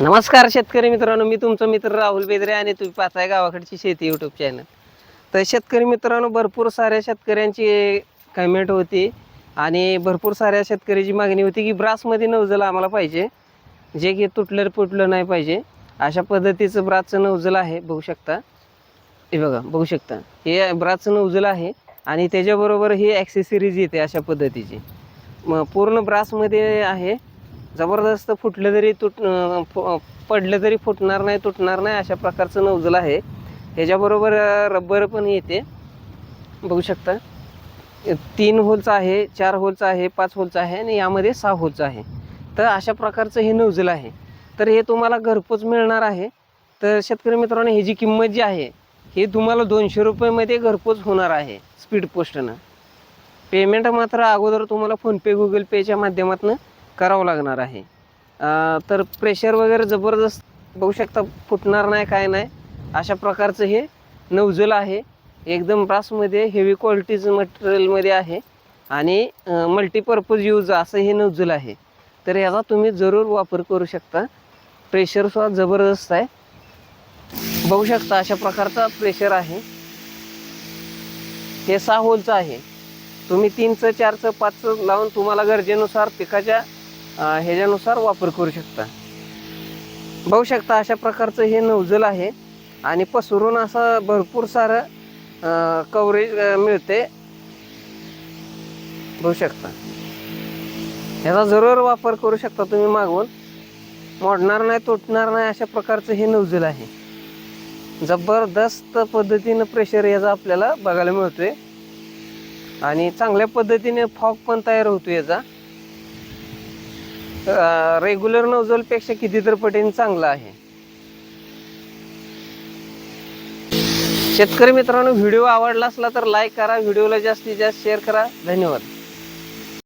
नमस्कार शेतकरी मित्रांनो मी तुमचा मित्र राहुल बेदरे आणि तुम्ही पाहताय गावाकडची शेती यूट्यूब चॅनल तर शेतकरी मित्रांनो भरपूर साऱ्या शेतकऱ्यांची कमेंट होती आणि भरपूर साऱ्या शेतकऱ्याची मागणी होती की ब्रासमध्ये नवजल आम्हाला पाहिजे. जे की तुटलं फुटलं नाही पाहिजे. अशा पद्धतीचं ब्रासचं नवजल आहे बघू शकता. हे बघा बघू शकता. हे ब्रासचं नवजल आहे आणि त्याच्याबरोबर ही ॲक्सेसरीज येते अशा पद्धतीची. मग पूर्ण ब्रासमध्ये आहे जबरदस्त फुटलं तरी तुट पडलं तरी फुटणार नाही तुटणार नाही अशा प्रकारचं नवजल आहे. ह्याच्याबरोबर रब्बर पण येते. बघू शकता. तीन होलचं आहे चार होलचं आहे पाच होलचं आहे आणि यामध्ये सहा होलचं आहे. तर अशा प्रकारचं हे नवजल आहे. तर हे तुम्हाला घरपोच मिळणार आहे. तर शेतकरी मित्रांनो ह्याची किंमत जी आहे ही तुम्हाला दोनशे रुपयेमध्ये घरपोच होणार आहे स्पीड पोस्टनं. पेमेंट मात्र अगोदर तुम्हाला फोनपे गुगल पेच्या माध्यमातून करावं लागणार आहे. तर प्रेशर वगैरे जबरदस्त बघू शकता फुटणार नाही काय नाही. अशा प्रकारचं हे नवजल आहे. एकदम ब्रासमध्ये हेवी क्वालिटीचं मटेरियलमध्ये आहे. आणि मल्टीपर्पज यूज असं हे नवजल आहे. तर याचा तुम्ही जरूर वापर करू शकता. प्रेशरसुद्धा जबरदस्त आहे. बघू शकता अशा प्रकारचा प्रेशर आहे. हे सहा होलचं आहे. तुम्ही तीनचं चारचं पाचचं लावून तुम्हाला गरजेनुसार पिकाच्या ह्याच्यानुसार वापर करू शकता. बघू शकता अशा प्रकारचं हे नवजल आहे आणि पसरून असं भरपूर सारं कवरेज मिळते. बघू शकता. ह्याचा जरूर वापर करू शकता तुम्ही मागून. मोडणार नाही तुटणार नाही अशा प्रकारचं हे नवजल आहे. जबरदस्त पद्धतीनं प्रेशर याचा आपल्याला बघायला मिळतोय. आणि चांगल्या पद्धतीने फॉग पण तयार होतो याचा. रेग्युलर नोझलपेक्षा किती तर पटीने चांगला आहे. शेतकरी मित्रांनो व्हिडिओ आवडला असला तर लाईक करा व्हिडिओला जास्तीत जास्त शेअर करा. धन्यवाद.